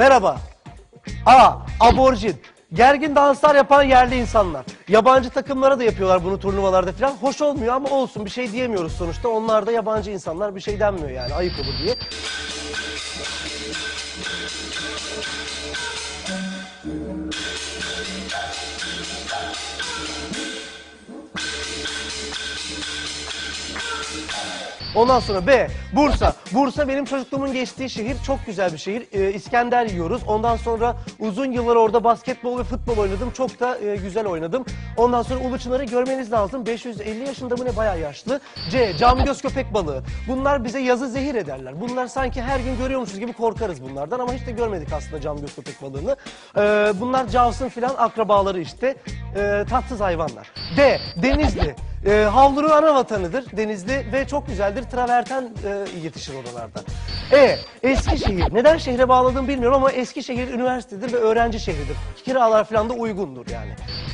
Merhaba. A. Aborjin. Gergin danslar yapan yerli insanlar. Yabancı takımlara da yapıyorlar bunu turnuvalarda falan. Hoş olmuyor ama olsun bir şey diyemiyoruz sonuçta. Onlar da yabancı insanlar bir şey denmiyor yani ayıp olur diye. Ondan sonra B. Bursa. Bursa benim çocukluğumun geçtiği şehir. Çok güzel bir şehir. Ee, İskender yiyoruz. Ondan sonra uzun yıllar orada basketbol ve futbol oynadım. Çok da e, güzel oynadım. Ondan sonra Uluçınar'ı görmeniz lazım. 550 yaşında mı ne bayağı yaşlı. C. Cam göz köpek balığı. Bunlar bize yazı zehir ederler. Bunlar sanki her gün görüyormuşuz gibi korkarız bunlardan ama hiç de görmedik aslında cam göz köpek balığını. Ee, bunlar cavsın filan akrabaları işte. Ee, tatsız hayvanlar. D. Denizli. E, havlunun ana vatanıdır Denizli ve çok güzeldir. Traverten e, yetişir oralarda. E. Eskişehir. Neden şehre bağladığımı bilmiyorum ama Eskişehir üniversitedir ve öğrenci şehridir. Kiralar falan da uygundur yani.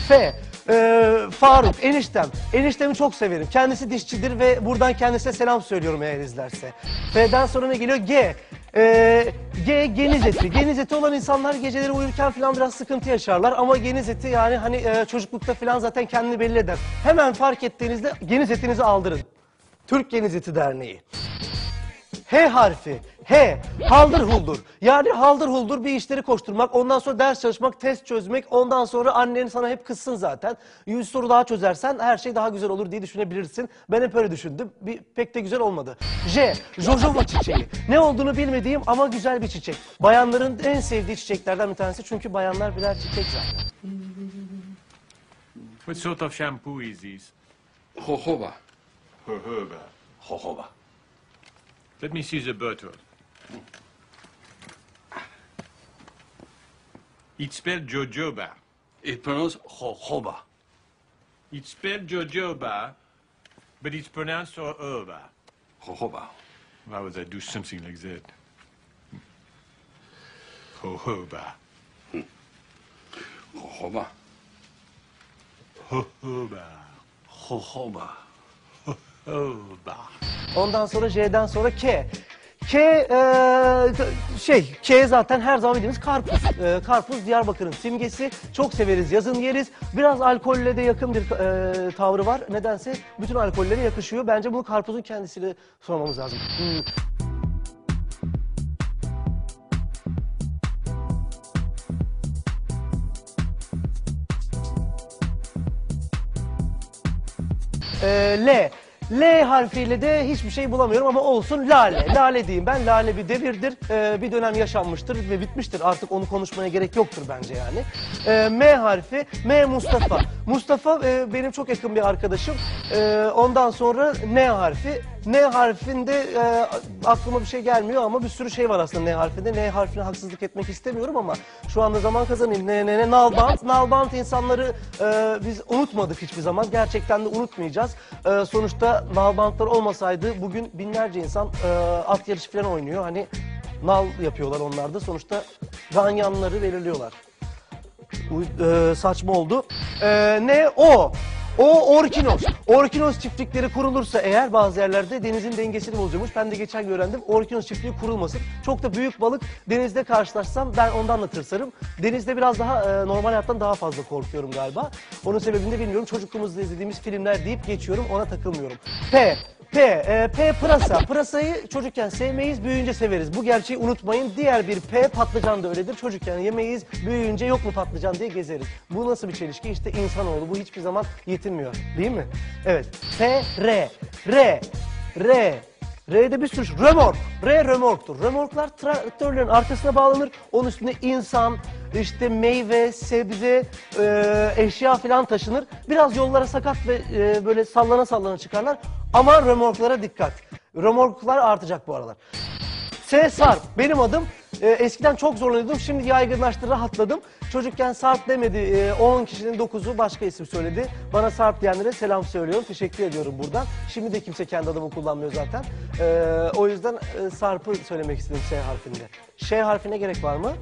F. E, Faruk, eniştem. Eniştemi çok severim. Kendisi dişçidir ve buradan kendisine selam söylüyorum eğer izlerse. F'den sonra ne geliyor? G. Ee, G geniz eti. Geniz eti olan insanlar geceleri uyurken falan biraz sıkıntı yaşarlar ama geniz eti yani hani e, çocuklukta falan zaten kendini belli eder. Hemen fark ettiğinizde geniz etinizi aldırın. Türk Geniz Eti Derneği. H harfi. H. Haldır huldur. Yani haldır huldur bir işleri koşturmak, ondan sonra ders çalışmak, test çözmek, ondan sonra annen sana hep kızsın zaten. Yüz soru daha çözersen her şey daha güzel olur diye düşünebilirsin. Ben hep öyle düşündüm. Bir, pek de güzel olmadı. J. Jojoba çiçeği. Ne olduğunu bilmediğim ama güzel bir çiçek. Bayanların en sevdiği çiçeklerden bir tanesi çünkü bayanlar birer çiçek zaten. What sort of shampoo is this? Jojoba. Jojoba. Jojoba. Let me see the bottle. It's spelled jojoba. It pronounced jojoba. It's spelled jojoba, but it's pronounced jojoba. Jojoba. Why would I do something like that? Jojoba. Jojoba. Jojoba. Jojoba. Jojoba. Ondan sonra J'den sonra K. K e, şey K zaten her zaman bildiğimiz karpuz. E, karpuz Diyarbakır'ın simgesi. Çok severiz yazın yeriz. Biraz alkolle de yakın bir e, tavrı var. Nedense bütün alkollere yakışıyor. Bence bunu karpuzun kendisiyle sormamız lazım. Hmm. Ee, L. L harfiyle de hiçbir şey bulamıyorum ama olsun lale. Lale diyeyim ben. Lale bir devirdir. Ee, bir dönem yaşanmıştır ve bitmiştir. Artık onu konuşmaya gerek yoktur bence yani. Ee, M harfi. M Mustafa. Mustafa e, benim çok yakın bir arkadaşım. Ee, ondan sonra N harfi. N harfinde e, aklıma bir şey gelmiyor ama bir sürü şey var aslında N harfinde. N harfine haksızlık etmek istemiyorum ama şu anda zaman kazanayım. N, N, N, nalbant. Nalbant insanları e, biz unutmadık hiçbir zaman. Gerçekten de unutmayacağız. E, sonuçta nalbantlar olmasaydı bugün binlerce insan e, at yarışı falan oynuyor. Hani nal yapıyorlar onlar da. Sonuçta ganyanları belirliyorlar. Uy- e, saçma oldu. E, ne? O. O orkinos. Orkinos çiftlikleri kurulursa eğer bazı yerlerde denizin dengesini bozuyormuş. Ben de geçen gün öğrendim. Orkinos çiftliği kurulmasın. Çok da büyük balık denizde karşılaşsam ben ondan da tırsarım. Denizde biraz daha e, normal hayattan daha fazla korkuyorum galiba. Onun sebebini de bilmiyorum. Çocukluğumuzda izlediğimiz filmler deyip geçiyorum. Ona takılmıyorum. P. P, e, P pırasa. Pırasayı çocukken sevmeyiz, büyüyünce severiz. Bu gerçeği unutmayın. Diğer bir P patlıcan da öyledir. Çocukken yemeyiz, büyüyünce yok mu patlıcan diye gezeriz. Bu nasıl bir çelişki? İşte insanoğlu. Bu hiçbir zaman yetinmiyor. Değil mi? Evet. P, R. R. R. R'de bir sürü römork. R römorktur. Römorklar traktörlerin arkasına bağlanır. Onun üstüne insan, işte meyve, sebze, e, eşya falan taşınır. Biraz yollara sakat ve e, böyle sallana sallana çıkarlar. Ama römorklara dikkat. Römorklar artacak bu aralar. S Sarp benim adım. Ee, eskiden çok zorlanıyordum. Şimdi yaygınlaştı, rahatladım. Çocukken Sarp demedi. Ee, 10 kişinin 9'u başka isim söyledi. Bana Sarp diyenlere selam söylüyorum. Teşekkür ediyorum buradan. Şimdi de kimse kendi adımı kullanmıyor zaten. Ee, o yüzden e, Sarp'ı söylemek istedim S harfinde. Ş harfine gerek var mı?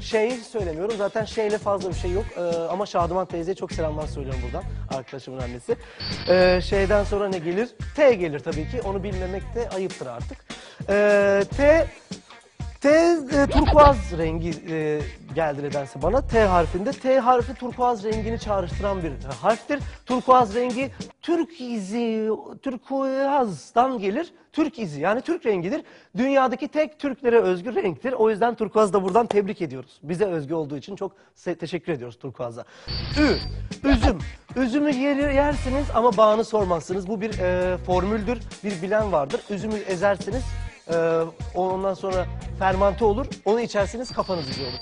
Şeyi söylemiyorum. Zaten şeyle fazla bir şey yok. Ee, ama Şadıman teyzeye çok selamlar söylüyorum buradan. Arkadaşımın annesi. Ee, şeyden sonra ne gelir? T gelir tabii ki. Onu bilmemek de ayıptır artık. Ee, T T e, turkuaz rengi e, geldi nedense bana. T harfinde. T harfi turkuaz rengini çağrıştıran bir e, harftir. Turkuaz rengi Türk izi, turkuazdan gelir. Türk izi yani Türk rengidir. Dünyadaki tek Türklere özgü renktir. O yüzden turkuaz da buradan tebrik ediyoruz. Bize özgü olduğu için çok teşekkür ediyoruz turkuaza. Ü, üzüm. Üzümü yer, yersiniz ama bağını sormazsınız. Bu bir e, formüldür. Bir bilen vardır. Üzümü ezersiniz. E, ondan sonra fermante olur. Onu içersiniz kafanız güzel olur.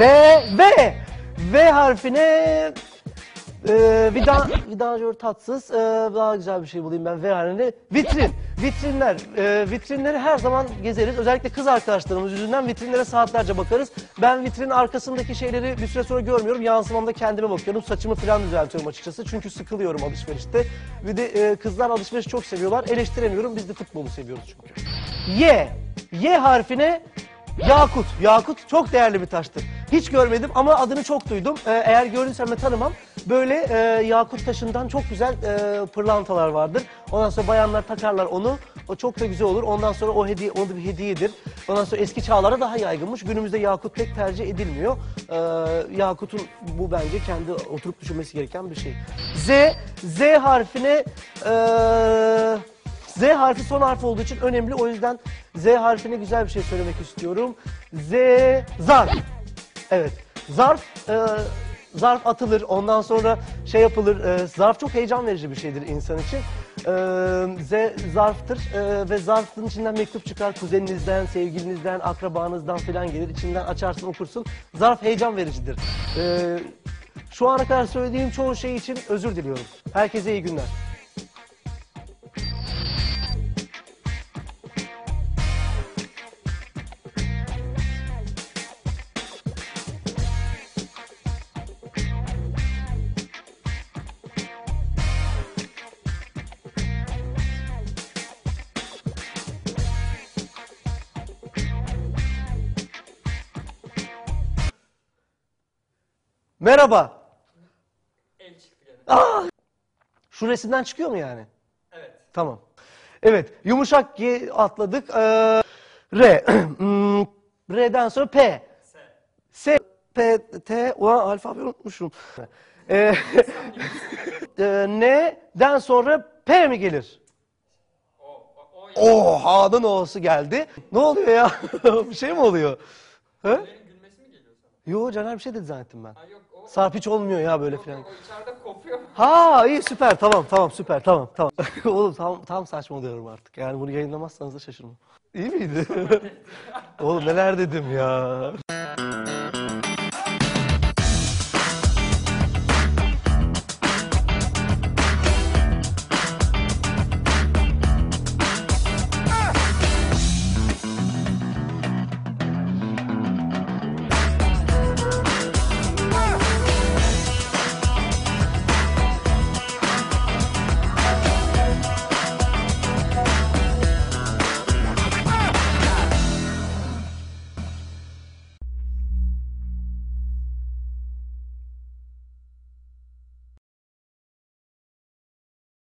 V, V. V harfine e, vida, vidanjör tatsız. E, daha güzel bir şey bulayım ben V harfine. Vitrin. Vitrinler. E, vitrinleri her zaman gezeriz. Özellikle kız arkadaşlarımız yüzünden vitrinlere saatlerce bakarız. Ben vitrinin arkasındaki şeyleri bir süre sonra görmüyorum. Yansımamda kendime bakıyorum. Saçımı falan düzeltiyorum açıkçası. Çünkü sıkılıyorum alışverişte. Bir de e, kızlar alışveriş çok seviyorlar. Eleştiremiyorum. Biz de futbolu seviyoruz çünkü. Y. Y harfine Yakut. Yakut çok değerli bir taştır. Hiç görmedim ama adını çok duydum. Ee, eğer görürsem de tanımam. Böyle e, yakut taşından çok güzel e, pırlantalar vardır. Ondan sonra bayanlar takarlar onu. O çok da güzel olur. Ondan sonra o hediye, onu da bir hediyedir. Ondan sonra eski çağlara daha yaygınmış. Günümüzde yakut pek tercih edilmiyor. Ee, yakutun bu bence kendi oturup düşünmesi gereken bir şey. Z, Z harfine... E, Z harfi son harf olduğu için önemli. O yüzden Z harfine güzel bir şey söylemek istiyorum. Z, zarf. Evet, zarf, e, zarf atılır. Ondan sonra şey yapılır. E, zarf çok heyecan verici bir şeydir insan için. E, Z zarftır e, ve zarfın içinden mektup çıkar. Kuzeninizden, sevgilinizden, akrabanızdan falan gelir. İçinden açarsın, okursun. Zarf heyecan vericidir. E, şu ana kadar söylediğim çoğu şey için özür diliyorum. Herkese iyi günler. Merhaba. El çıktı gene. Aa! Şu resimden çıkıyor mu yani? Evet. Tamam. Evet, yumuşak G atladık. Ee, R. Hmm, R'den sonra P. S. S, P, T. Ulan alfabeyi unutmuşum. Ee, e, N'den sonra P mi gelir? O. O. o A'nın O'su geldi. Ne oluyor ya? bir şey mi oluyor? Benim gülmesi mi geliyor sana? Yo, Caner bir şey dedi zannettim ben. Ha yok. Sarp hiç olmuyor ya böyle o içeride kopuyor. Ha iyi süper tamam tamam süper tamam tamam. Oğlum tam tam saçmalıyorum artık. Yani bunu yayınlamazsanız da şaşırmam. İyi miydi? Oğlum neler dedim ya.